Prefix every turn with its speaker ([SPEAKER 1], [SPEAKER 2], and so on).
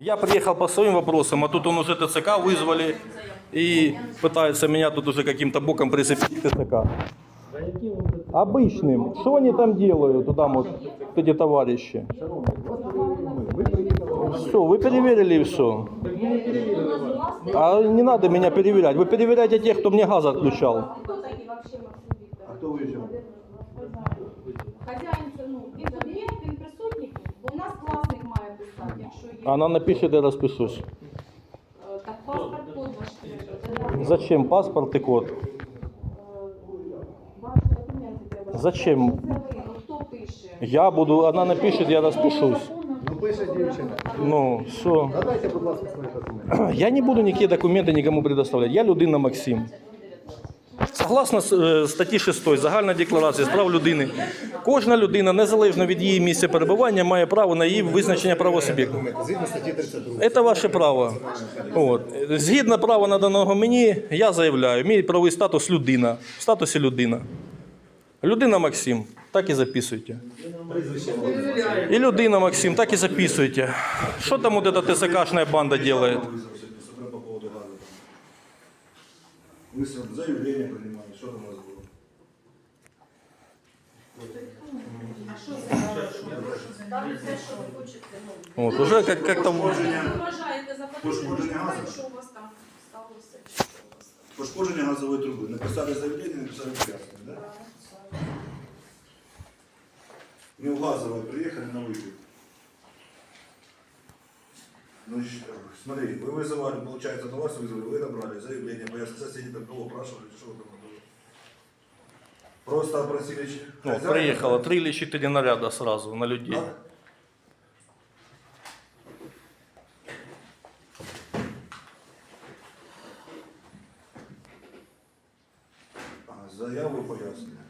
[SPEAKER 1] Я приехал по своим вопросам, а тут он уже ТЦК вызвали и пытается меня тут уже каким-то боком прицепить к ТЦК. Обычным. Что они там делают, туда вот эти товарищи? Все, вы переверили и все. А не надо меня переверять. Вы переверяйте тех, кто мне газ отключал.
[SPEAKER 2] Хто такий вообще Максим Вікторович?
[SPEAKER 3] А хто виїжджав?
[SPEAKER 2] Хазяїн, це, ну,
[SPEAKER 1] Она напишет, я распишусь.
[SPEAKER 2] Е, Так паспорт код ваш треба.
[SPEAKER 1] Зачем паспорт и код?
[SPEAKER 2] Е, Ваші документи треба.
[SPEAKER 1] Зачем?
[SPEAKER 2] Це ви, ну, хто пише?
[SPEAKER 1] Я буду, она напишет, я распишусь.
[SPEAKER 3] Ну пише дівчина.
[SPEAKER 1] Ну, все.
[SPEAKER 3] Надайте, будь ласка, свої документи.
[SPEAKER 1] Я не буду никакие документы никому предоставлять. Я людина Максим. Согласно е, статті 6 Загальна декларація з прав людини, кожна людина, незалежно від її місця перебування, має право на її визначення правосуб'єкту.
[SPEAKER 3] Документи, згідно статті 32.
[SPEAKER 1] Це ваше право. От. Згідно права наданого мені, я заявляю, мій правовий статус людина. В статусі людина. Людина Максим, так і записуйте. І людина Максим, так і записуйте. Що там вот эта ТСКшная банда делает?
[SPEAKER 4] по поводу газа. Вы с- заявление принимали, что там у вас было?
[SPEAKER 1] Вот, уже как, как там...
[SPEAKER 2] Ви вважаєте за потрібне,
[SPEAKER 4] Пошкодження газу?
[SPEAKER 2] що у вас там сталося? чи що у вас там?
[SPEAKER 4] Пошкоджение газовой трубы. Написали заявление, написали пояснение, да? Мы в газовой приехали на вызов. Ну, смотри, вы вызывали, получается, на вас вызвали, вы набрали заявление, пояснение, соседи там кого спрашивали, что там. Просто опросили
[SPEAKER 1] Ну,
[SPEAKER 4] хозяина.
[SPEAKER 1] приехало три или четыре наряда сразу на людей.
[SPEAKER 4] Да? А, заяву пояснення.